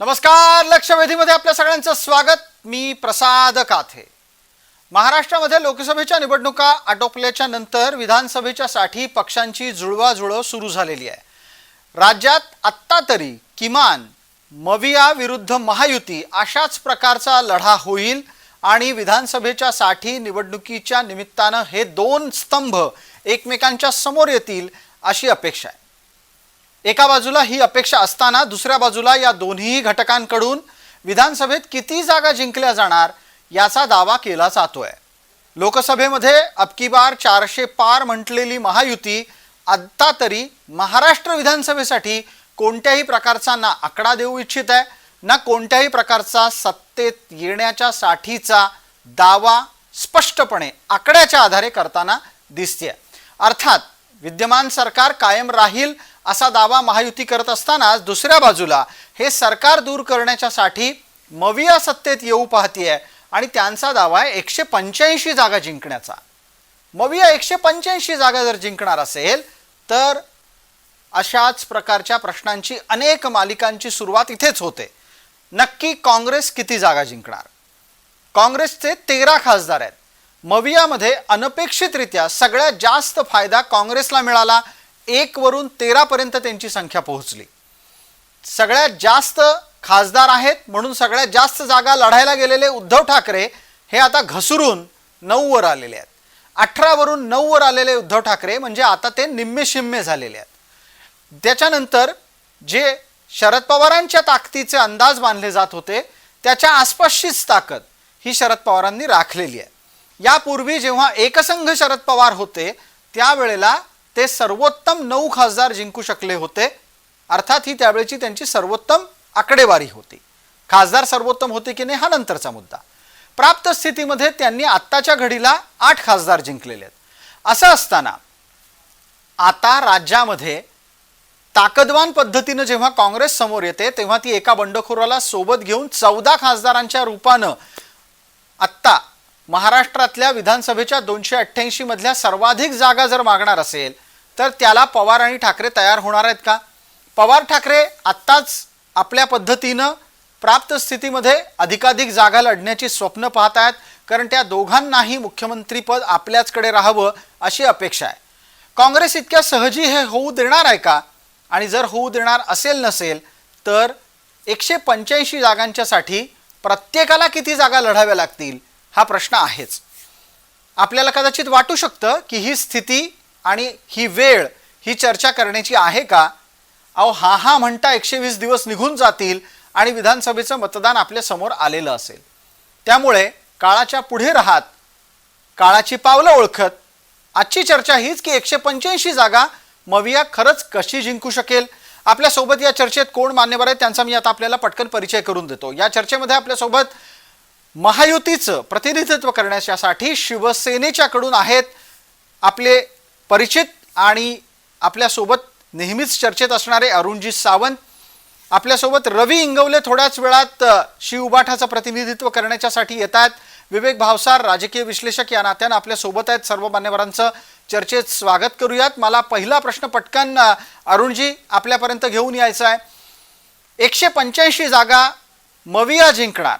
नमस्कार लक्षवेधीमध्ये आपल्या सगळ्यांचं स्वागत. मी प्रसाद काथे. महाराष्ट्रामध्ये लोकसभेच्या निवडणुका आटोपल्याच्या नंतर विधानसभेच्या साठी पक्षांची जुळवाजुळव सुरू झालेली आहे. राज्यात आत्ता तरी किमान मविया विरुद्ध महायुती अशाच प्रकारचा लढा होईल आणि विधानसभेच्या साठी निवडणुकीच्या निमित्तानं हे दोन स्तंभ एकमेकांच्या समोर येतील अशी अपेक्षा आहे. एका बाजूला ही अपेक्षा असताना दुसऱ्या बाजूला या दोन्ही घटकांकडून विधानसभेत किती जागा जिंकल्या जाणार याचा दावा केला जातोय. लोकसभेमध्ये अबकी बार चारशे पार म्हटलेली महायुती आत्ता तरी महाराष्ट्र विधानसभेसाठी कोणत्याही प्रकारचा ना आकडा देऊ इच्छित आहे ना कोणत्याही प्रकारचा सत्तेत येण्याच्या साठीचा दावा स्पष्टपणे आकड्याच्या आधारे करताना दिसते अर्थात विद्यमान सरकार कायम राहील असा दावा महायुती करत असतानाच दुसऱ्या बाजूला हे सरकार दूर करण्याच्यासाठी मविया सत्तेत येऊ पाहतीये आणि त्यांचा दावा आहे एकशे पंच्याऐंशी जागा जिंकण्याचा. मविया एकशे पंच्याऐंशी जागा जर जिंकणार असेल तर अशाच प्रकारच्या प्रश्नांची अनेक मालिकांची सुरुवात इथेच होते. नक्की काँग्रेस किती जागा जिंकणार? काँग्रेसचे तेरा खासदार आहेत. मवियामध्ये अनपेक्षितरित्या सगळ्यात जास्त फायदा काँग्रेसला मिळाला एक वरून तेरापर्यंत त्यांची संख्या पोहोचली. सगळ्यात जास्त खासदार आहेत म्हणून सगळ्यात जास्त जागा लढायला गेलेले उद्धव ठाकरे हे आता घसरून नऊवर आलेले आहेत. अठरावरून नऊवर आलेले उद्धव ठाकरे म्हणजे आता ते निम्मे शिम्मे झालेले आहेत. त्याच्यानंतर जे शरद पवारांच्या ताकदीचे अंदाज बांधले जात होते त्याच्या आसपासचीच ताकद ही शरद पवारांनी राखलेली आहे. यापूर्वी जेव्हा एकसंघ शरद पवार होते त्यावेळेला ते सर्वोत्तम नऊ खासदार जिंकू शकले होते. अर्थात ही त्यावेळेची त्यांची सर्वोत्तम आकडेवारी होती. खासदार सर्वोत्तम होते की नाही हा नंतरचा मुद्दा. प्राप्त स्थितीमध्ये त्यांनी आत्ताच्या घडीला आठ खासदार जिंकलेले आहेत. असं असताना आता राज्यामध्ये ताकदवान पद्धतीनं जेव्हा काँग्रेस समोर येते तेव्हा ती एका बंडखोराला सोबत घेऊन चौदा खासदारांच्या रूपानं आत्ता महाराष्ट्रातल्या विधानसभेच्या दोनशे अठ्ठ्याऐंशी मधल्या सर्वाधिक जागा जर मागणार असेल तर त्याला पवार आणि ठाकरे तयार होणार आहेत का? पवार ठाकरे आत्ताच आपल्या पद्धतीनं प्राप्त स्थितीमध्ये अधिकाधिक जागा लढण्याची स्वप्न पाहत आहेत कारण त्या दोघांनाही मुख्यमंत्रीपद आपल्याचकडे राहावं अशी अपेक्षा आहे. काँग्रेस इतक्या सहजी हे होऊ देणार आहे का? आणि जर होऊ देणार असेल नसेल तर एकशे पंच्याऐंशी जागांच्यासाठी प्रत्येकाला किती जागा लढाव्या लागतील? हा प्रश्न आहेच. आपल्याला कदाचित वाटू शकतं की ही स्थिती आणि ही वेळ ही चर्चा करण्याची आहे का? अहो हा हा म्हणता एकशे वीस दिवस निघून जातील आणि विधानसभेचं मतदान आपल्यासमोर आलेलं असेल. त्यामुळे काळाच्या पुढे राहत काळाची पावलं ओळखत आजची चर्चा हीच की एकशे पंच्याऐंशी जागा मविया खरंच कशी जिंकू शकेल? आपल्यासोबत या चर्चेत कोण मान्यवर आहेत? त्यांचा मी आता आपल्याला पटकन परिचय करून देतो. या चर्चेमध्ये आपल्यासोबत महायुतीचं प्रतिनिधित्व करण्यासाठी शिवसेनेच्याकडून आहेत आपले परिचित आणि आपल्यासोबत नेहमीच चर्चेत असणारे अरुणजी सावंत. आपल्यासोबत रवी इंगवले थोड्याच वेळात अ, शिवबाठाचं प्रतिनिधित्व करण्याच्यासाठी येत आहेत विवेक भावसार राजकीय विश्लेषक या नात्यानं आपल्यासोबत आहेत. सर्व मान्यवरांचं चर्चेत स्वागत करूयात. मला पहिला प्रश्न पटकन अरुणजी आपल्यापर्यंत घेऊन यायचा आहे. एकशे पंच्याऐंशी जागा मविया जिंकणार.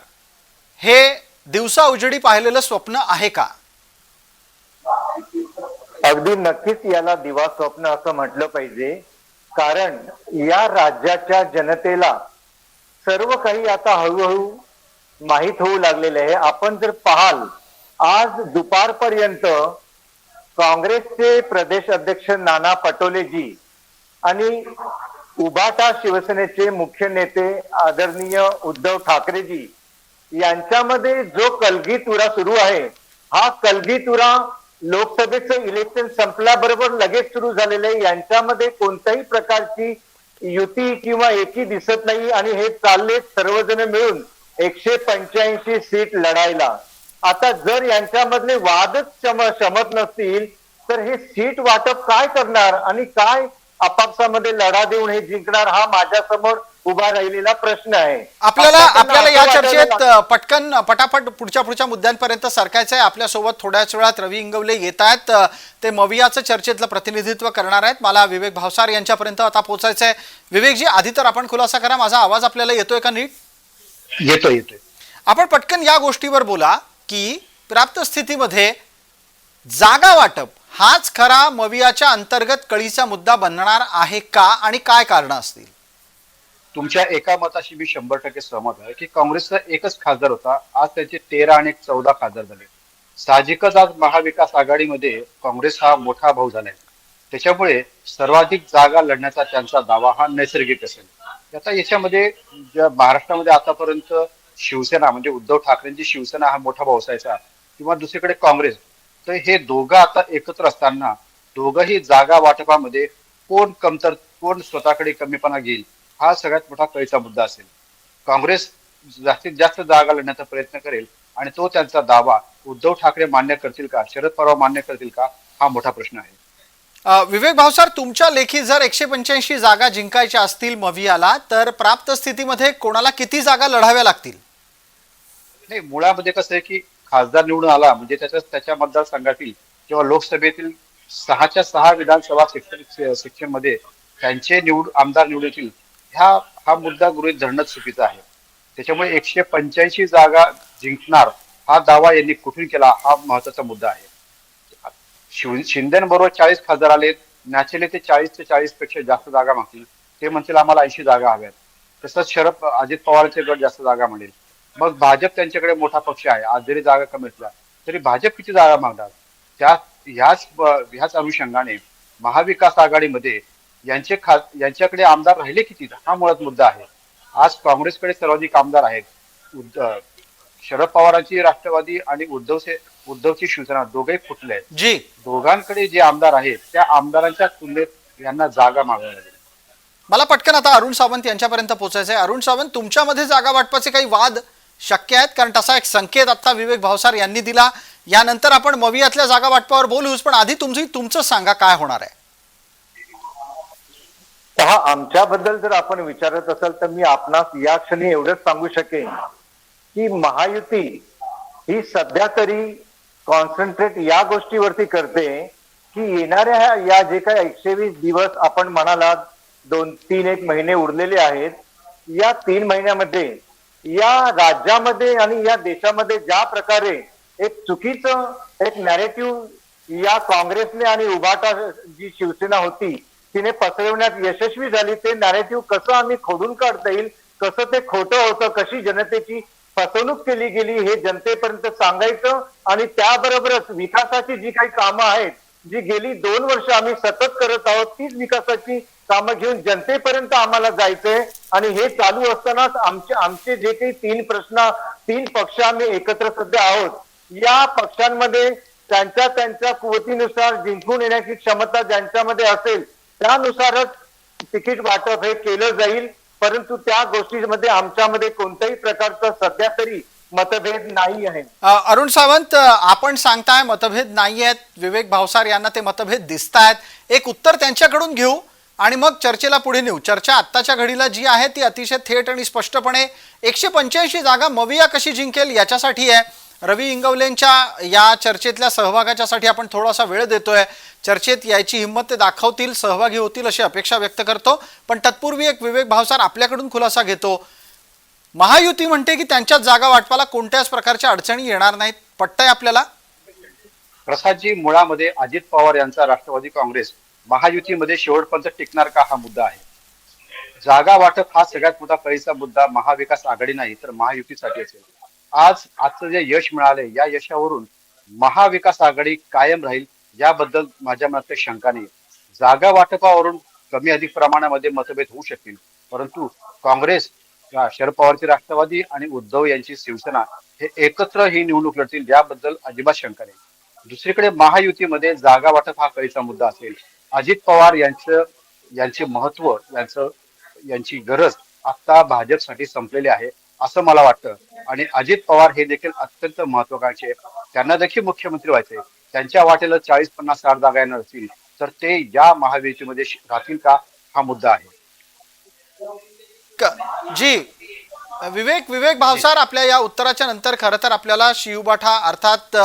हे दिवसा उजेडी पाहिलेलं स्वप्न आहे का? अगदी नक्कीच याला दिवा स्वप्न असं म्हटलं पाहिजे. कारण या राज्याच्या जनतेला सर्व काही आता हळूहळू माहीत होऊ लागलेले आहे. आपण जर पाहाल आज दुपारपर्यंत काँग्रेसचे प्रदेश अध्यक्ष नाना पटोलेजी आणि उभाटा शिवसेनेचे मुख्य नेते आदरणीय उद्धव ठाकरेजी यांच्यामध्ये जो कलगीतुरा सुरू आहे हा कलगीतुरा लोकसभेचं इलेक्शन संपल्याबरोबर लगेच सुरू झालेलं आहे. यांच्यामध्ये कोणत्याही प्रकारची युती किंवा एकी दिसत नाही आणि हे चालले सर्वजण मिळून एकशे पंच्याऐंशी सीट लढायला. आता जर यांच्यामधले वादच शम शमत नसतील तर हे सीट वाटप काय करणार आणि काय आपापसामध्ये लढा देऊन हे जिंकणार हा माझ्यासमोर उभा राहिलेला प्रश्न आहे. आपल्याला आपल्याला या चर्चेत पटकन पटापट पुढच्या पुढच्या मुद्द्यांपर्यंत सरकायचं आहे आपल्यासोबत थोड्याच वेळात रवी इंगवले येत आहेत. ते मवियाचं चर्चेतलं प्रतिनिधित्व करणार आहेत. मला विवेक भावसार यांच्यापर्यंत आता पोहोचायचं आहे विवेकजी आधी तर आपण खुलासा करा. माझा आवाज आपल्याला येतोय का नीट? येतोय येतोय. आपण पटकन या गोष्टीवर बोला की प्राप्त स्थितीमध्ये जागा वाटप हाच खरा मवियाच्या अंतर्गत कळीचा मुद्दा बनणार आहे का आणि काय कारण असतील? तुमच्या एका मताशी मी शंभर टक्के सहमत आहे की काँग्रेसचा एकच खासदार होता. आज त्यांचे तेरा आणि चौदा खासदार झाले. साहजिकच आज महाविकास आघाडीमध्ये काँग्रेस हा मोठा भाऊ झालाय. त्याच्यामुळे सर्वाधिक जागा लढण्याचा त्यांचा दावा हा नैसर्गिक असेल. आता याच्यामध्ये ज्या महाराष्ट्रामध्ये आतापर्यंत शिवसेना म्हणजे उद्धव ठाकरेंची शिवसेना हा मोठा भाऊ असायचा किंवा दुसरीकडे काँग्रेस तर हे दोघं आता एकत्र असताना दोघंही जागा वाटपामध्ये कोण कमतर कोण स्वतःकडे कमीपणा घेईल? हा सगळ्यात मोठा कळीचा मुद्दा असेल. काँग्रेस जास्तीत जास्त जागा लढण्याचा प्रयत्न करेल आणि तो त्यांचा दावा उद्धव ठाकरे मान्य करतील का शरद पवार मान्य करतील का हा मोठा प्रश्न आहे. विवेक भावसार तुमच्या लेखी जर एकशे पंच्याऐंशी जागा जिंकायच्या असतील मवियाला तर प्राप्त स्थितीमध्ये कोणाला किती जागा लढाव्या लागतील? नाही मुळामध्ये कसं आहे की खासदार निवडून आला म्हणजे त्याच्या त्याच्या मतदारसंघातील किंवा लोकसभेतील सहाच्या सहा विधानसभा सेक्शन सेक्शनमध्ये त्यांचे निवड आमदार निवडून येतील ह्या हा मुद्दा गृहीत धरणं चुकीचं आहे. त्याच्यामुळे एकशे पंच्याऐंशी जागा जिंकणार हा दावा यांनी कुठून केला हा महत्त्वाचा मुद्दा आहे. शिव शिंदेबरोबर चाळीस खासदार आले नॅचरली ते चाळीस ते चाळीसपेक्षा जास्त जागा मागतील. ते म्हणतील आम्हाला ऐंशी जागा हव्यात. तसंच शरद अजित पवारचे गट जास्त जागा म्हणेल मग भाजप त्यांच्याकडे मोठा पक्ष आहे आज जरी जागा कमी असल्या तरी भाजप किती जागा मागणार? त्या ह्याच ह्याच अनुषंगाने महाविकास आघाडीमध्ये यांचे खा यांच्याकडे आमदार राहिले किती? हा मुळात मुद्दा आहे. आज काँग्रेसकडे सर्वाधिक आमदार आहेत. शरद पवारांची राष्ट्रवादी आणि उद्धवचे उद्धवची शिवसेना दोघेही फुटले आहेत. जी. दोघांकडे जे आमदार आहेत त्या आमदारांच्या तुलनेत यांना जागा मागाव्या लागेल मला पटकन आता अरुण सावंत यांच्यापर्यंत पोहोचायचं आहे अरुण सावंत तुमच्यामध्ये जागा वाटपाचे काही वाद शक्य आहेत? कारण तसा एक संकेत आता विवेक भावसार यांनी दिला. यानंतर आपण मवियातल्या जागा वाटपावर बोलूच पण आधी तुमची तुमचं सांगा काय होणार आहे? पहा आमच्याबद्दल जर आपण विचारत असाल तर मी आपणास या क्षणी एवढंच सांगू शकेन की महायुती ही सध्या तरी कॉन्सन्ट्रेट या गोष्टीवरती करते की येणाऱ्या या जे काही एकशे वीस दिवस आपण म्हणाला दोन तीन एक महिने उरलेले आहेत या तीन महिन्यामध्ये या राज्यामध्ये आणि या देशामध्ये ज्या प्रकारे एक चुकीचं एक नॅरेटिव्ह या काँग्रेसने आणि उभाटा जी शिवसेना होती तिने पसरवण्यात यशस्वी झाली. ते नॅरेटिव्ह कसं आम्ही खोडून काढता येईल? कसं ते खोटं होतं? कशी जनतेची फसवणूक केली गेली? हे जनतेपर्यंत सांगायचं आणि त्याबरोबरच विकासाची जी काही कामं आहेत जी गेली दोन वर्ष आम्ही सतत करत आहोत तीच विकासाची कामं घेऊन जनतेपर्यंत आम्हाला जायचंय. आणि हे चालू असतानाच आमचे आमचे जे काही तीन प्रश्न तीन पक्ष आम्ही एकत्र सध्या आहोत या पक्षांमध्ये त्यांच्या त्यांच्या कुवतीनुसार जिंकून येण्याची क्षमता ज्यांच्यामध्ये असेल त्यानुसारच तिकीट वाटप हे केलं जाईल. परंतु त्या गोष्टीमध्ये आमच्यामध्ये कोणत्याही प्रकारचं सध्या तरी मतभेद नाही आहे. अरुण सावंत आपण सांगताय मतभेद नाही आहेत. विवेक भावसार यांना ते मतभेद दिसत आहेत एक उत्तर त्यांच्याकडून घेऊ आणि मग चर्चेला पुढे नेऊ. चर्चा आत्ताच्या घडीला जी आहे ती अतिशय थेट आणि स्पष्टपणे एकशे पंच्याऐंशी जागा मविया कशी जिंकेल याच्यासाठी आहे. रवी इंगवलेंच्या या चर्चेतल्या सहभागाच्यासाठी आपण थोडासा वेळ देतोय. चर्चेत यायची हिंमत ते दाखवतील सहभागी होतील अशी अपेक्षा व्यक्त करतो. पण तत्पूर्वी एक विवेक भावसार आपल्याकडून खुलासा घेतो. महायुती म्हणते की त्यांच्याच जागा वाटपाला कोणत्याच प्रकारच्या अडचणी येणार नाहीत. पट्टय आपल्याला? प्रसादजी मुळामध्ये अजित पवार यांचा राष्ट्रवादी काँग्रेस महायुतीमध्ये शेवटपर्यंत टिकणार का हा मुद्दा आहे? जागा वाटप हा सगळ्यात मोठा कळीचा मुद्दा महाविकास आघाडी नाही तर महायुतीसाठी असेल आज आजचं जे यश मिळाले या यशावरून महाविकास आघाडी कायम राहील याबद्दल माझ्या मनात शंका नाही जागा वाटपावरून कमी अधिक प्रमाणामध्ये मतभेद होऊ शकतील परंतु काँग्रेस या शरद पवारची राष्ट्रवादी आणि उद्धव यांची शिवसेना हे एकत्र ही निवडणूक लढतील याबद्दल अजिबात शंका नाही. दुसरीकडे महायुतीमध्ये जागा वाटप हा कळीचा मुद्दा असेल. अजित पवार यांचं यांचे महत्त्व यांचं यांची गरज आता भाजपसाठी संपलेली आहे. असं मला वाटतं. आणि अजित पवार हे देखील अत्यंत महत्वाकांक्षी आहे त्यांना देखील मुख्यमंत्री व्हायचे त्यांच्या वाटेला चाळीस पन्नास साठ जागा येणार असतील तर ते या महायुतीमध्ये राहतील का? हा मुद्दा आहे. जी विवेक विवेक भावसार आपल्या या उत्तराच्या नंतर खरं तर आपल्याला शिवबाठा अर्थात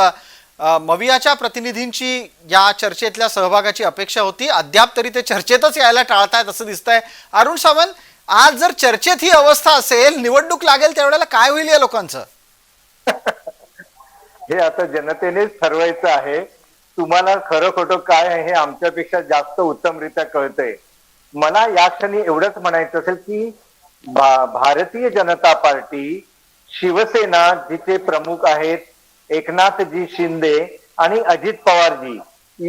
मवियाच्या प्रतिनिधींची या चर्चेतल्या सहभागाची अपेक्षा होती. अद्याप तरी ते चर्चेतच यायला टाळतायत असं दिसतंय. अरुण सावंत आज जर चर्चेत ही अवस्था असेल निवडणूक लागेल त्यावेळेला काय होईल या लोकांचं? हे आता जनतेनेच ठरवायचं आहे. तुम्हाला खरं खोटं काय आहे हे आमच्यापेक्षा जास्त उत्तमरित्या कळतंय. मला या क्षणी एवढंच म्हणायचं असेल की भा- भारतीय जनता पार्टी शिवसेना जिचे प्रमुख आहेत एकनाथजी शिंदे आणि अजित पवारजी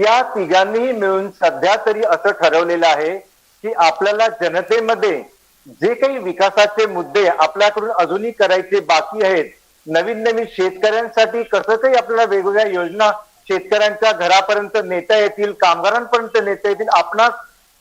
या तिघांनीही मिळून सध्या तरी असं ठरवलेलं आहे की आपल्याला जनतेमध्ये जे काही विकासाचे मुद्दे आपल्याकडून अजूनही करायचे बाकी आहेत नवीन नवीन शेतकऱ्यांसाठी कसं काही आपल्याला वेगवेगळ्या योजना शेतकऱ्यांच्या घरापर्यंत नेता येतील कामगारांपर्यंत नेता येतील. आपणास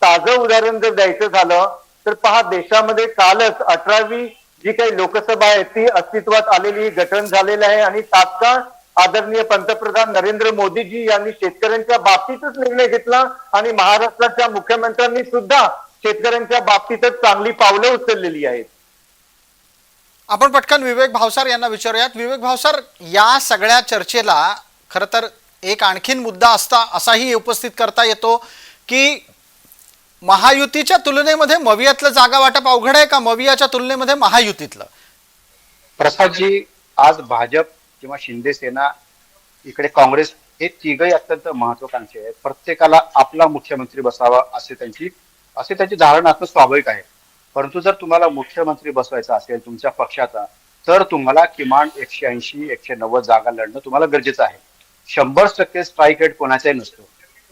ताजं उदाहरण जर द्यायचं झालं तर पहा देशामध्ये कालच अठरावी जी काही लोकसभा आहे ती अस्तित्वात आलेली गठन झालेलं आहे आणि तात्काळ आदरणीय पंतप्रधान नरेंद्र मोदीजी यांनी शेतकऱ्यांच्या बाबतीतच निर्णय घेतला आणि महाराष्ट्राच्या मुख्यमंत्र्यांनी सुद्धा शेतकऱ्यांच्या बाबतीतच चांगली पावलं उचललेली आहेत. आपण पटकन विवेक भावसार यांना विचारूयात. विवेक भावसार या सगळ्या चर्चेला खरं तर एक आणखीन मुद्दा असता असाही उपस्थित करता येतो की महायुतीच्या तुलनेमध्ये मवियातलं जागा वाटप अवघड आहे का? मवियाच्या तुलनेमध्ये महायुतीतलं. प्रसादजी आज भाजप किंवा शिंदे सेना इकडे काँग्रेस हे तिघही अत्यंत महत्वाकांक्षी आहेत. प्रत्येकाला आपला मुख्यमंत्री बसावा असे त्यांची असे त्याची धारणा असणं स्वाभाविक आहे. परंतु जर तुम्हाला मुख्यमंत्री बसवायचा असेल तुमच्या पक्षाचा तर तुम्हाला किमान एकशे ऐंशी एकशे नव्वद जागा लढणं तुम्हाला गरजेचं आहे. शंभर टक्के स्ट्राईक रेट कोणाचाही नसतो.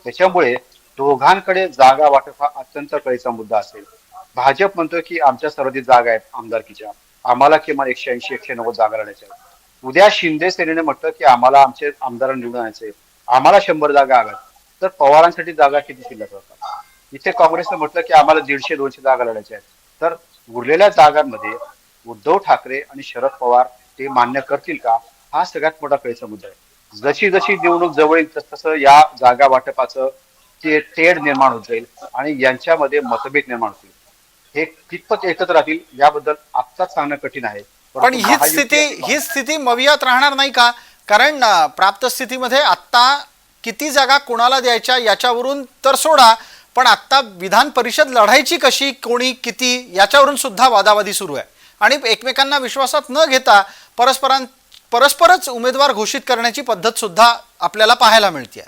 त्याच्यामुळे दोघांकडे जागा वाटप हा अत्यंत कळीचा मुद्दा असेल. भाजप म्हणतोय की आमच्या सर्वाधिक जागा आहेत आमदारकीच्या. आम्हाला किमान एकशे ऐंशी एकशे नव्वद जागा लढायच्या उद्या शिंदे सेनेने म्हटलं की आम्हाला आमचे आमदार निवडून आणायचे आम्हाला शंभर जागा हव्यात. तर पवारांसाठी जागा किती शिल्लक असतात इथे काँग्रेसनं म्हटलं की आम्हाला दीडशे दोनशे जागा लढायच्या आहेत. तर उरलेल्या जागांमध्ये उद्धव ठाकरे आणि शरद पवार ते मान्य करतील का? हा सगळ्यात मोठा कळीचा मुद्दा आहे. जशी जशी निवडणूक जवळ येईल तस तसं या जागा वाटपाचं ते तेढ निर्माण होत जाईल आणि यांच्यामध्ये मतभेद निर्माण होतील. हे कितपत एकत्र राहतील याबद्दल आत्ताच सांगणं कठीण आहे. पण हीच स्थिती हीच स्थिती मवियात राहणार नाही का? कारण प्राप्त स्थितीमध्ये आत्ता किती जागा कोणाला द्यायच्या याच्यावरून तर सोडा पण आत्ता विधान परिषद लढायची कशी कोणी किती याच्यावरून सुद्धा वादावादी सुरू आहे. आणि एकमेकांना विश्वासात न घेता परस्परां परस्परच उमेदवार घोषित करण्याची पद्धत सुद्धा आपल्याला पाहायला मिळते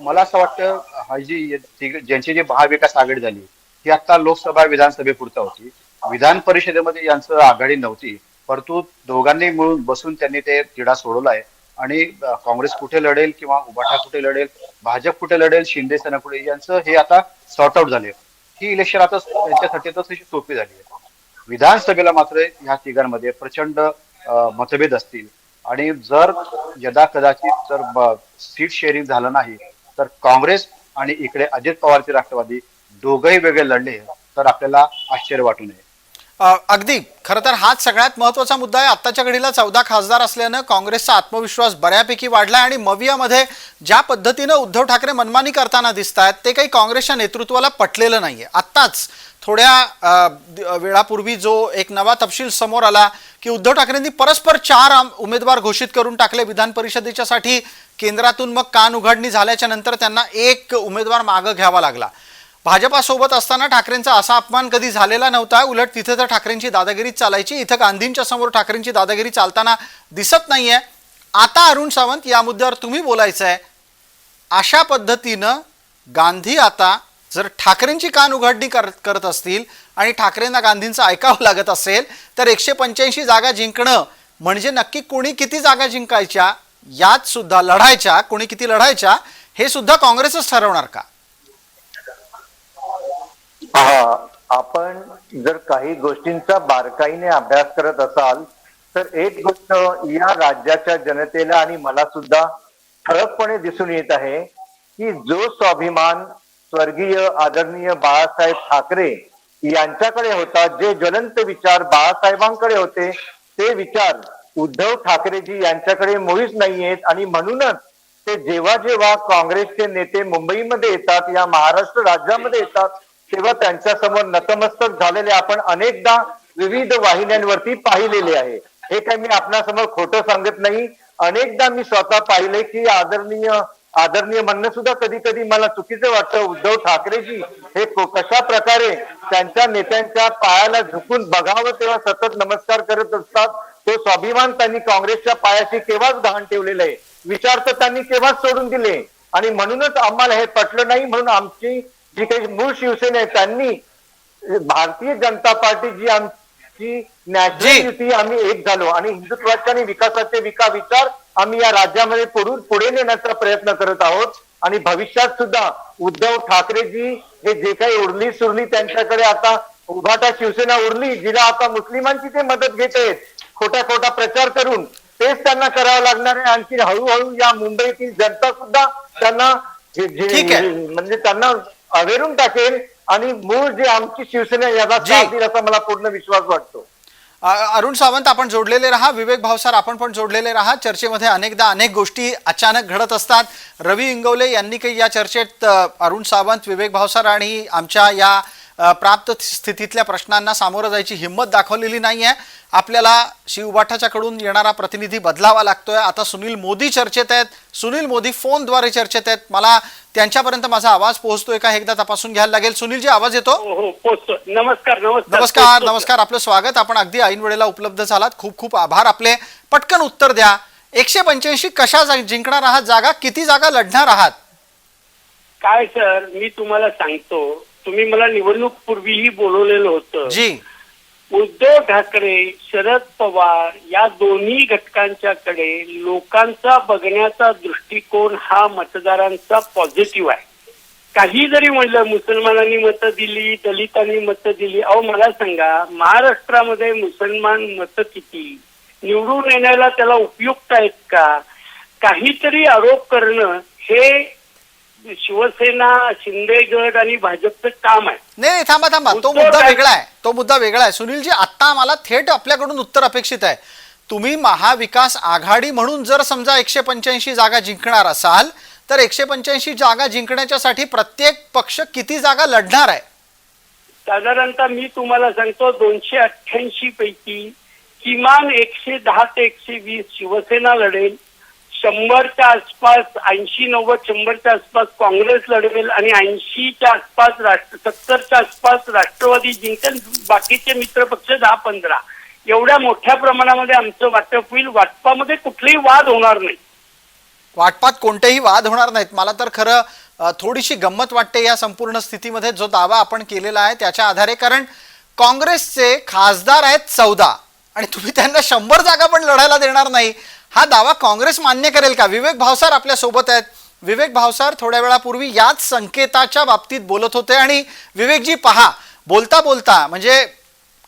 मला असं वाटतं हा जी ज्यांची जी महाविकास आघाडी झाली ती आता लोकसभा विधानसभेपुरता होती. विधान परिषदेमध्ये यांचं आघाडी नव्हती परंतु दोघांनी मिळून बसून त्यांनी ते तिढा सोडवला आहे. आणि काँग्रेस कुठे लढेल किंवा उबाठा कुठे लढेल भाजप कुठे लढेल शिंदे सेना कुठे यांचं हे आता सॉर्ट आउट झाले ही इलेक्शन आता त्यांच्यासाठी तर सोपी झाली आहे. विधानसभेला मात्र ह्या तिघांमध्ये प्रचंड मतभेद असतील. आणि जर यदा कदाचित जर सीट शेअरिंग झालं नाही तर काँग्रेस आणि इकडे अजित पवारचे राष्ट्रवादी दोघही वेगळे लढले तर आपल्याला आश्चर्य वाटू नये. अगदी. खरं तर हाच सगळ्यात महत्त्वाचा मुद्दा आहे. आत्ताच्या घडीला चौदा खासदार असल्यानं काँग्रेसचा आत्मविश्वास बऱ्यापैकी वाढलाय आणि मवियामध्ये ज्या पद्धतीनं उद्धव ठाकरे मनमानी करताना दिसत आहेत ते काही काँग्रेसच्या नेतृत्वाला पटलेलं नाही आहे आत्ताच थोड्या वेळापूर्वी जो एक नवा तपशील समोर आला की उद्धव ठाकरेंनी परस्पर चार आम- उमेदवार घोषित करून टाकले विधान परिषदेच्यासाठी. केंद्रातून मग कान उघडणी झाल्याच्यानंतर त्यांना एक उमेदवार मागं घ्यावा लागला. भाजपासोबत असताना ठाकरेंचा असा अपमान कधी झालेला नव्हता. उलट तिथे तर ठाकरेंची दादागिरी चालायची. इथं गांधींच्या समोर ठाकरेंची दादागिरी चालताना दिसत नाहीये. आता अरुण सावंत या मुद्द्यावर तुम्ही बोलायचं आहे अशा पद्धतीनं गांधी आता जर ठाकरेंची कान उघडणी कर करत असतील आणि ठाकरेंना गांधींचं ऐकावं लागत असेल तर एकशे पंच्याऐंशी जागा जिंकणं म्हणजे नक्की कोणी किती जागा जिंकायच्या यात सुद्धा लढायच्या कोणी किती लढायच्या हे सुद्धा काँग्रेसच ठरवणार का? आपण जर काही गोष्टींचा बारकाईने अभ्यास करत असाल तर एक गोष्ट या राज्याच्या जनतेला आणि मला सुद्धा ठळकपणे दिसून येत आहे की जो स्वाभिमान स्वर्गीय आदरणीय बाळासाहेब ठाकरे यांच्याकडे होता जे ज्वलंत विचार बाळासाहेबांकडे होते ते विचार उद्धव ठाकरेजी यांच्याकडे मुळीच नाहीयेत. आणि म्हणूनच ते जेव्हा जेव्हा काँग्रेसचे नेते मुंबईमध्ये येतात या महाराष्ट्र राज्यामध्ये येतात तेव्हा त्यांच्यासमोर नतमस्तक झालेले आपण अनेकदा विविध वाहिन्यांवरती पाहिलेले आहे. हे काही मी आपणासमोर खोटं सांगत नाही. अनेकदा मी स्वतः पाहिले की आदरणीय आदरणीय म्हणणं सुद्धा कधी कधी मला चुकीचं वाटतं. उद्धव ठाकरेजी हे कशा प्रकारे त्यांच्या नेत्यांच्या पायाला झुकून बघावं तेव्हा सतत नमस्कार करत असतात तो स्वाभिमान त्यांनी काँग्रेसच्या पायाशी केव्हाच गहाण ठेवलेला आहे? विचार तर त्यांनी केव्हाच सोडून दिले? आणि म्हणूनच आम्हाला हे पटलं नाही म्हणून आमची जी काही मूळ शिवसेना आहे त्यांनी भारतीय जनता पार्टी जी आमची नॅशनल. युती आम्ही एक झालो आणि हिंदुत्वाचे आणि विकासाचे विका विचार आम्ही या राज्यामध्ये पुढून पुढे नेण्याचा प्रयत्न करत आहोत आणि भविष्यात सुद्धा उद्धव ठाकरेजी हे जे काही उरली सुरली त्यांच्याकडे आता उभाटा शिवसेना उरली जिला आता मुस्लिमांची ते मदत घेत आहेत खोटा खोटा प्रचार करून तेच त्यांना करावं लागणार आहे आणखी हळूहळू या मुंबईतील जनता सुद्धा त्यांना. म्हणजे त्यांना अवेरून टाकेल आणि मूळ जे आमची शिवसेना याला जी. साथ देईल असा मला पूर्ण विश्वास वाटतो. अ, अरुण सावंत आपण जोडलेले राहा. विवेक भावसार आपण पण जोडलेले राहा. चर्चेमध्ये अनेकदा अनेक गोष्टी अचानक घडत असतात. रवी इंगवले यांनी काही या चर्चेत अ, अरुण सावंत विवेक भावसार आणि आमच्या या प्राप्त स्थितीतल्या प्रश्नांना सामोरं जायची हिंमत दाखवलेली नाही आहे आपल्याला शिवबाठाच्याकडून येणारा प्रतिनिधी बदलावा लागतोय. आता सुनील मोदी चर्चेत आहेत. सुनील मोदी फोनद्वारे चर्चेत आहेत. मला त्यांच्यापर्यंत माझा आवाज पोहोचतोय का? एकदा तपासून घ्यायला लागेल. सुनीलजी आवाज येतो? हो हो नमस्कार नमस्कार. नमस्कार. आपलं स्वागत. आपण अगदी ऐन वेळेला उपलब्ध झालात. खूप खूप आभार आपले. पटकन उत्तर द्या. एकशे पंच्याऐंशी कशा जा- जिंकणार आहात जागा? किती जागा लढणार आहात? काय सर? मी तुम्हाला सांगतो. तुम्ही मला निवडणूक पूर्वीही बोलवलेलं होतं. जी. उद्धव ठाकरे शरद पवार या दोन्ही घटकांच्याकडे लोकांचा बघण्याचा दृष्टिकोन हा मतदारांचा पॉझिटिव्ह आहे. काही जरी म्हणलं मुसलमानांनी मतं दिली दलितांनी मतं दिली अहो मला सांगा महाराष्ट्रामध्ये मुसलमान मतं किती? निवडून येण्याला त्याला उपयुक्त आहेत का? काहीतरी आरोप करणं हे शिवसेना शिंदे गट आणि भाजपचं काम आहे. नाही नाही, थांबा थांबा. तो उत्तर मुद्दा काय- वेगळा आहे. तो मुद्दा वेगळा आहे. सुनीलजी आता मला थेट आपल्याकडून उत्तर अपेक्षित आहे. तुम्ही महाविकास आघाडी म्हणून जर समजा एकशे पंच्याऐंशी जागा जिंकणार असाल तर एकशे पंच्याऐंशी जागा जिंकण्याच्यासाठी प्रत्येक पक्ष किती जागा लढणार आहे? साधारणतः मी तुम्हाला सांगतो दोनशे अठ्ठ्याऐंशी पैकी किमान एकशे दहा ते एकशे वीस शिवसेना लढेल. शंभरच्या आसपास ऐंशी नव्वद शंभरच्या आसपास काँग्रेस लढवेल आणि ऐंशीच्या आसपास राष्ट्र सत्तरच्या आसपास राष्ट्रवादी जिंकेल बाकीचे मित्रपक्ष दहा पंधरा. एवढ्या मोठ्या प्रमाणामध्ये आमचं वाटप होईल. वाटपामध्ये कुठलेही वाद होणार नाही. वाटपात कोणतेही वाद होणार नाहीत. मला तर खरं थोडीशी गंमत वाटते या संपूर्ण स्थितीमध्ये जो दावा आपण केलेला आहे त्याच्या आधारे. कारण काँग्रेसचे खासदार आहेत चौदा. आणि तुम्ही त्यांना शंभर जागा पण लढायला देणार नाही. हा दावा काँग्रेस मान्य करेल का? विवेक भावसार आपल्यासोबत आहेत. विवेक भावसार थोड्या वेळापूर्वी याच संकेताच्या बाबतीत बोलत होते आणि विवेकजी पहा बोलता बोलता म्हणजे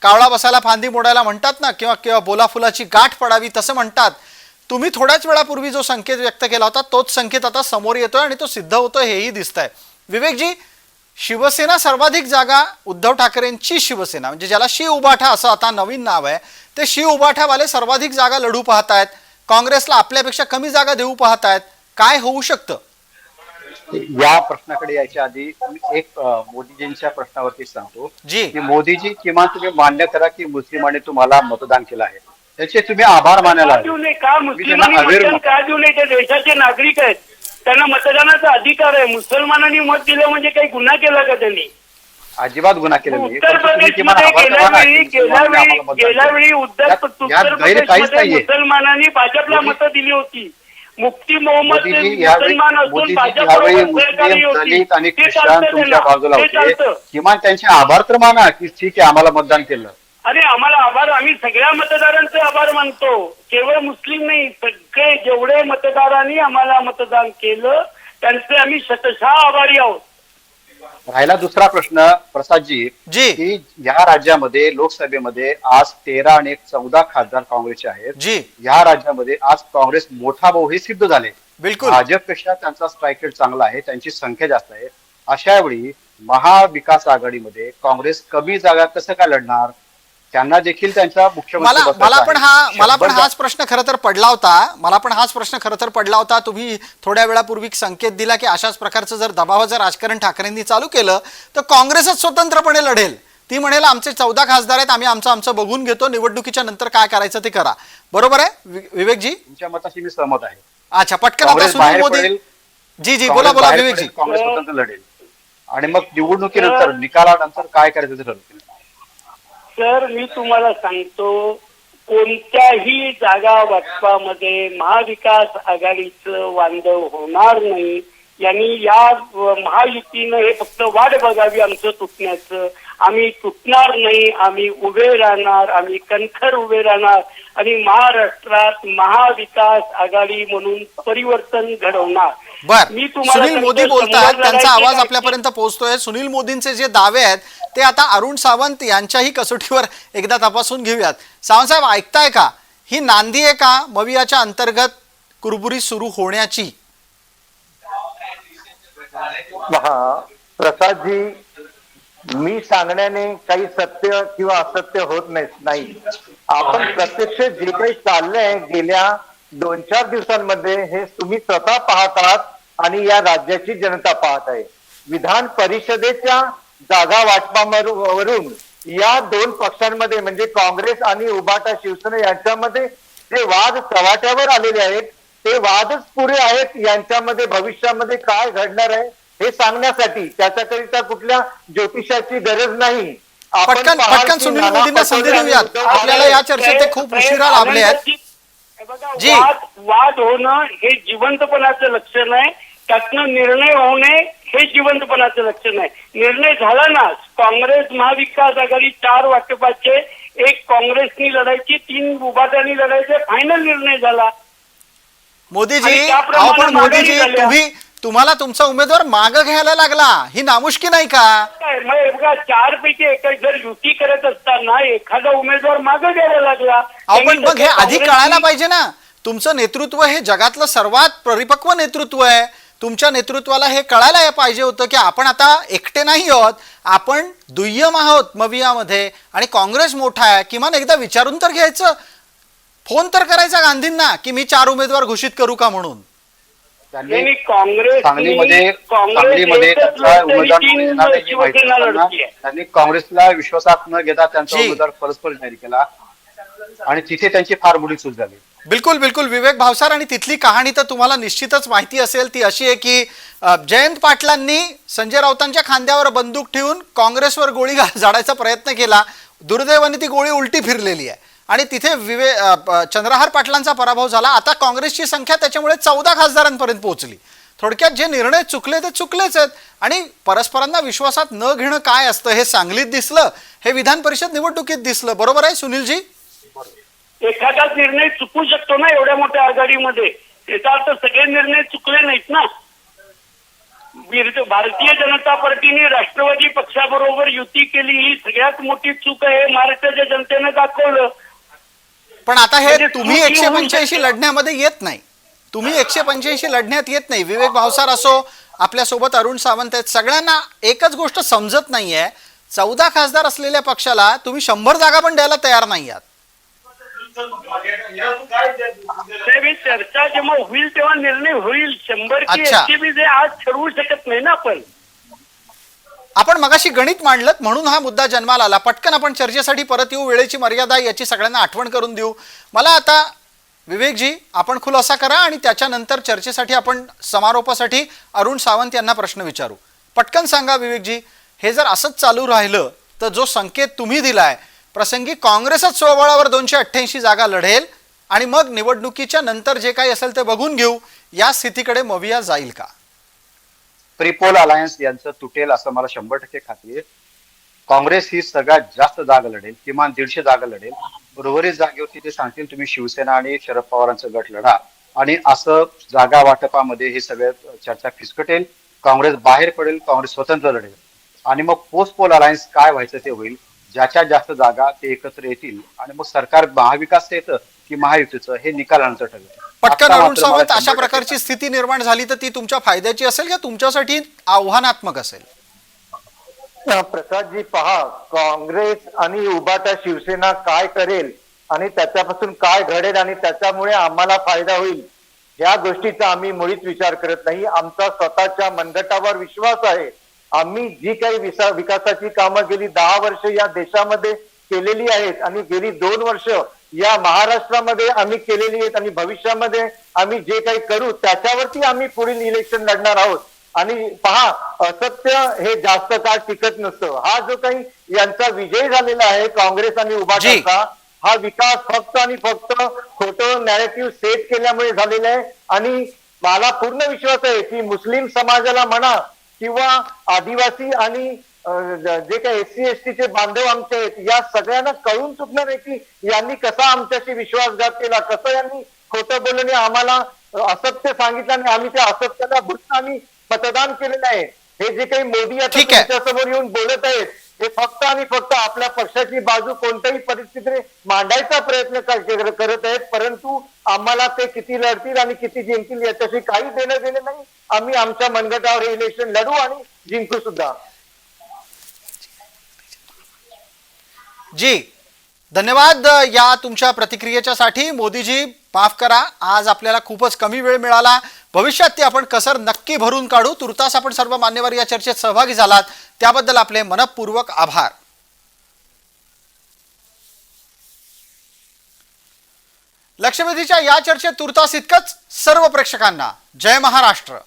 कावळा बसायला फांदी मोडायला म्हणतात ना किंवा किंवा बोला फुलाची गाठ पडावी तसं म्हणतात. तुम्ही थोड्याच वेळापूर्वी जो संकेत व्यक्त केला होता तोच संकेत आता समोर येतोय आणि तो सिद्ध होतोय हेही दिसत आहे विवेकजी शिवसेना सर्वाधिक जागा उद्धव ठाकरेंची शिवसेना म्हणजे ज्याला शिव उबाठा असं आता नवीन नाव आहे ते शिव उबाठावाले सर्वाधिक जागा लढू पाहतायत. काँग्रेसला आपल्यापेक्षा कमी जागा देऊ पाहतायत. काय होऊ शकतं? या प्रश्नाकडे यायच्या आधी मी एक मोदीजींच्या प्रश्नावरती सांगतो. जी. की मोदीजी किमान तुम्ही मान्य करा की मुस्लिमांनी तुम्हाला मतदान केलं आहे. त्याचे तुम्ही आभार मानायला मुस्लिमांनी. का देऊ नये? ते देशाचे नागरिक आहेत. त्यांना मतदानाचा अधिकार आहे. मुसलमानांनी मत दिलं म्हणजे काही गुन्हा केला का त्यांनी? अजिबात गुन्हा केला नाही उत्तर प्रदेशमध्ये गेल्या वेळी गेल्या वेळी गेल्या. वेळी उत्तर उत्तर प्रदेशमध्ये मुसलमानांनी भाजपला मतं दिली होती मुफ्ती मोहम्मद मुसलमान असून. दलित आणि ख्रिश्चन तुमच्या. बाजूला होते. किमान त्यांचे आभार तर माना की ठीक आहे आम्हाला मतदान केलं अरे आम्हाला आभार आम्ही सगळ्या मतदारांचे आभार मानतो केवळ मुस्लिम नाही सगळे जेवढे मतदारांनी आम्हाला मतदान केलं त्यांचे आम्ही शतशः आभारी आहोत राहिला दुसरा प्रश्न प्रसादजी. जी. की या राज्यामध्ये लोकसभेमध्ये आज तेरा आणि चौदा खासदार काँग्रेसचे आहेत. जी. या राज्यामध्ये आज काँग्रेस मोठा भाऊ हे सिद्ध झाले. बिलकुल. भाजपपेक्षा त्यांचा स्ट्राईक रेट चांगला आहे त्यांची संख्या जास्त आहे. अशा वेळी महाविकास आघाडीमध्ये काँग्रेस कमी जागा कसं काय लढणार? त्यांना देखील त्यांचा मुख्यमंत्री मला पण. हा मला पण हाच प्रश्न खरं तर पडला होता. मला पण हाच प्रश्न खरं तर पडला होता. तुम्ही थोड्या वेळापूर्वी संकेत दिला की अशाच प्रकारचं जर दबावाचं राजकारण ठाकरेंनी चालू केलं तर काँग्रेसच स्वतंत्रपणे लढेल. ती म्हणेल आमचे चौदा खासदार आहेत आम्ही आमचं आमचं बघून घेतो निवडणुकीच्या नंतर काय करायचं ते करा. बरोबर आहे विवेकजी? तुमच्या मताशी मी सहमत आहे. अच्छा पटकन आता सुनील मोदी जी जी बोला बोला विवेकजी. काँग्रेस स्वतंत्र लढेल. आणि मग निवडणुकीनंतर निकालानंतर काय करायचं ते ठरवतील? सर मी तुम्हाला सांगतो कोणत्याही जागा वाटपामध्ये महाविकास आघाडीचं वांदव होणार नाही. यांनी या महायुतीनं हे फक्त वाट बघावी आमचं तुटण्याचं. आम्ही तुटणार नाही आम्ही उभे राहणार आम्ही कणखर उभे राहणार आणि महाराष्ट्रात महाविकास आघाडी म्हणून परिवर्तन घडवणार. बर. मी सुनील मोदी बोलतात त्यांचा आवाज आपल्यापर्यंत पोहोचतोय. सुनील मोदींचे जे दावे आहेत ते आता अरुण सावंत यांच्याही कसोटीवर एकदा तपासून घेऊयात. सावंत साहेब ऐकताय का? ही नांदी आहे का मवियाच्या अंतर्गत कुरबुरी सुरू होण्याची? हा प्रसादजी मी सांगण्याने काही सत्य किंवा असत्य होत नाही नाही. आपण प्रत्यक्ष जे काही चाललंय गेल्या दोन चार दिवसांमध्ये हे तुम्ही स्वतः पाहत आहात आणि या राज्याची जनता पाहत आहे. विधान परिषदेच्या जागा वाटपावरून या दोन पक्षांमध्ये म्हणजे काँग्रेस आणि उबाटा शिवसेना यांच्यामध्ये जे वाद चव्हाट्यावर आलेले आहेत ते वादच पुरे आहेत यांच्यामध्ये भविष्यामध्ये काय घडणार आहे हे सांगण्यासाठी. त्याच्याकरिता कुठल्या ज्योतिषाची गरज नाही. पटकन पटकन सुनील मोदींना संधी देऊयात. आपल्याला या चर्चेत ते खूप उशिरा लाभले आहेत. जी. वाद वाद होणं हे जिवंतपणाचं लक्षण आहे. त्यातनं निर्णय होणे हे जिवंतपणाचं लक्षण आहे. निर्णय झाला ना काँग्रेस महाविकास आघाडी चार वाटपाचे एक काँग्रेसनी लढायची तीन उभाट्यानी लढायचे फायनल निर्णय झाला. मोदीजी आणि त्याप्रमाणे अहो पण माघारी मोदीजी. तुम्ही तुम्हाला तुमचा उमेदवार माग घ्यायला लागला. ही नामुष्की नाही का? काय मग बघा चार पैकी एक जर युती करत असताना एखादा उमेदवार मागे घ्यायला लागला अहो पण त्यांनी मग हे आधी कळायला पाहिजे ना. तुमचं नेतृत्व हे जगातलं सर्वात परिपक्व नेतृत्व आहे. तुमच्या नेतृत्वाला हे कळायला पाहिजे होतं की आपण आता एकटे नाही आहोत. आपण दुय्यम आहोत मवियामध्ये. आणि काँग्रेस मोठा आहे. किमान एकदा विचारून तर घ्यायचं. फोन तर करायचा गांधींना की मी चार उमेदवार घोषित करू का म्हणून. त्यांनी काँग्रेस सांगलीमध्ये सांगलीमध्ये त्यांचा उमेदवार म्हणून येणार नाही ही माहिती शिवसेना असताना लढतीये त्यांनी काँग्रेसला विश्वासात न घेता त्यांचा जी. उमेदवार परस्पर जाहीर केला. आणि तिथे त्यांची फार मोठी चूक झाली. बिलकुल बिलकुल. विवेक भावसार आणि तिथली कहाणी तर तुम्हाला निश्चितच माहिती असेल. ती अशी आहे की अ, जयंत पाटलांनी संजय राऊतांच्या खांद्यावर बंदूक ठेवून काँग्रेसवर गोळी घा- झाडायचा प्रयत्न केला. दुर्दैवाने ती गोळी उलटी फिरलेली आहे. आणि तिथे विवे चंद्रहार पाटलांचा पराभव झाला. आता काँग्रेसची संख्या त्याच्यामुळे चौदा खासदारांपर्यंत पोहोचली. थोडक्यात जे निर्णय चुकले ते चुकलेच आहेत. आणि परस्परांना विश्वासात न घेणं काय असतं हे सांगलीत दिसलं. हे विधान परिषद निवडणुकीत दिसलं. बरोबर आहे सुनीलजी? एखादाच निर्णय चुकू शकतो ना एवढ्या मोठ्या आघाडीमध्ये? त्याचा अर्थ सगळे निर्णय चुकले नाहीत ना? भारतीय जनता पार्टीने राष्ट्रवादी पक्षाबरोबर युती केली. ही सगळ्यात मोठी चूक आहे. महाराष्ट्राच्या जनतेनं दाखवलं. पण आता हे म्हणजे तुम्ही चूक एकशे पंच्याऐंशी शकते. लढण्यामध्ये येत नाही. तुम्ही एकशे पंच्याऐंशी लढण्यात येत नाही. विवेक भावसार असो आपल्यासोबत अरुण सावंत आहेत सगळ्यांना एकच गोष्ट समजत नाहीये. चौदा खासदार असलेल्या पक्षाला तुम्ही शंभर जागा पण द्यायला तयार नाही आहात. साहेब, ही चर्चा जेव्हा होईल तेव्हा निर्णय होईल. शंभर की अच्छा. एकशे वीस आज ठरवू शकत नाही ना आपण. आपण मगाशी गणित मांडलं म्हणून हा मुद्दा जन्माला आला. पटकन आपण चर्चेसाठी परत येऊ वेळेची मर्यादा याची सगळ्यांना आठवण करून देऊ. मला आता विवेकजी आपण खुलासा करा आणि त्याच्यानंतर चर्चेसाठी आपण समारोपासाठी अरुण सावंत यांना प्रश्न विचारू. पटकन सांगा विवेकजी हे जर असंच चालू राहिलं तर जो संकेत तुम्ही दिलाय प्रसंगी काँग्रेसच स्वबळावर दोनशे अठ्ठ्याऐंशी जागा लढेल आणि मग निवडणुकीच्या नंतर जे काही असेल ते बघून घेऊ या स्थितीकडे मविया जाईल का? त्रिपोल अलायन्स यांचं तुटेल असं मला शंभर टक्के खात्री आहे. काँग्रेस ही सगळ्यात जास्त जागा लढेल किमान दीडशे जागा लढेल. उर्वरित जागेवरती ते सांगतील तुम्ही शिवसेना आणि शरद पवारांचं गट लढा. आणि असं जागा वाटपामध्ये हे सगळ्या चर्चा फिसकटेल. काँग्रेस बाहेर पडेल काँग्रेस स्वतंत्र लढेल. आणि मग पोस्ट पोल अलायन्स काय व्हायचं ते होईल? ज्याच्या जास्त जागा ते एकत्र येतील आणि मग सरकार महाविकासचं येतं की महायुतीचं हे निकालानंतर ठरेल. पटकन अरुण सावंत अशा प्रकारची स्थिती निर्माण झाली तर ती तुमच्या फायद्याची असेल का? तुमच्यासाठी आव्हानात्मक असेल? प्रसादजी पहा काँग्रेस आणि उबाटा शिवसेना काय करेल आणि त्याच्यापासून काय घडेल आणि त्याच्यामुळे आम्हाला फायदा होईल या गोष्टीचा आम्ही मुळीच विचार करत नाही. आमचा स्वतःच्या मनगटावर विश्वास आहे. आम्ही जी काही विकासाची कामं गेली दहा वर्ष या देशामध्ये केलेली आहेत आणि गेली दोन वर्ष या महाराष्ट्रामध्ये आम्ही केलेली आहेत आणि भविष्यामध्ये आम्ही जे काही करू त्याच्यावरती आम्ही पुढील इलेक्शन लढणार आहोत. आणि पहा असत्य हे जास्त काळ टिकत नसतं. हा जो काही यांचा विजय झालेला आहे काँग्रेस आणि उभाटाचा हा विकास फक्त आणि फक्त खोटं नॅरेटिव्ह सेट केल्यामुळे झालेला आहे. आणि मला पूर्ण विश्वास आहे की मुस्लिम समाजाला म्हणा किंवा आदिवासी आणि जे काही एस सी एस चे बांधव आमचे आहेत या सगळ्यांना कळून चुकणार आहे की यांनी कसा आमच्याशी विश्वासघात केला कसं यांनी खोटं बोलल्याने आम्हाला असत्य सांगितलं आणि आम्ही त्या असत्याला भुलून आम्ही मतदान केलेलं आहे हे जे काही मोदी आता. समोर येऊन बोलत आहेत हे फक्त आणि फक्त आपल्या पक्षाची बाजू कोणत्याही परिस्थितीने मांडायचा प्रयत्न करत आहेत परंतु आम्हाला ते किती लढतील आणि किती जिंकतील याच्याशी काही देणं देणं नाही. आम्ही आमच्या मनगटावर हे इलेक्शन लढू आणि जिंकू सुद्धा. जी धन्यवाद या तुमच्या प्रतिक्रियेच्या साठी मोदीजी माफ करा. आज आपल्याला खूपच कमी वेळ मिळाला. भविष्यात ती आपण कसर नक्की भरून काढू. तुर्तास आपण सर्व मान्यवर या चर्चेत सहभागी झालात. त्याबद्दल आपले मनपूर्वक आभार. लक्षवेधीच्या या चर्चेत तुर्तास इतकंच सर्व प्रेक्षकांना. जय महाराष्ट्र.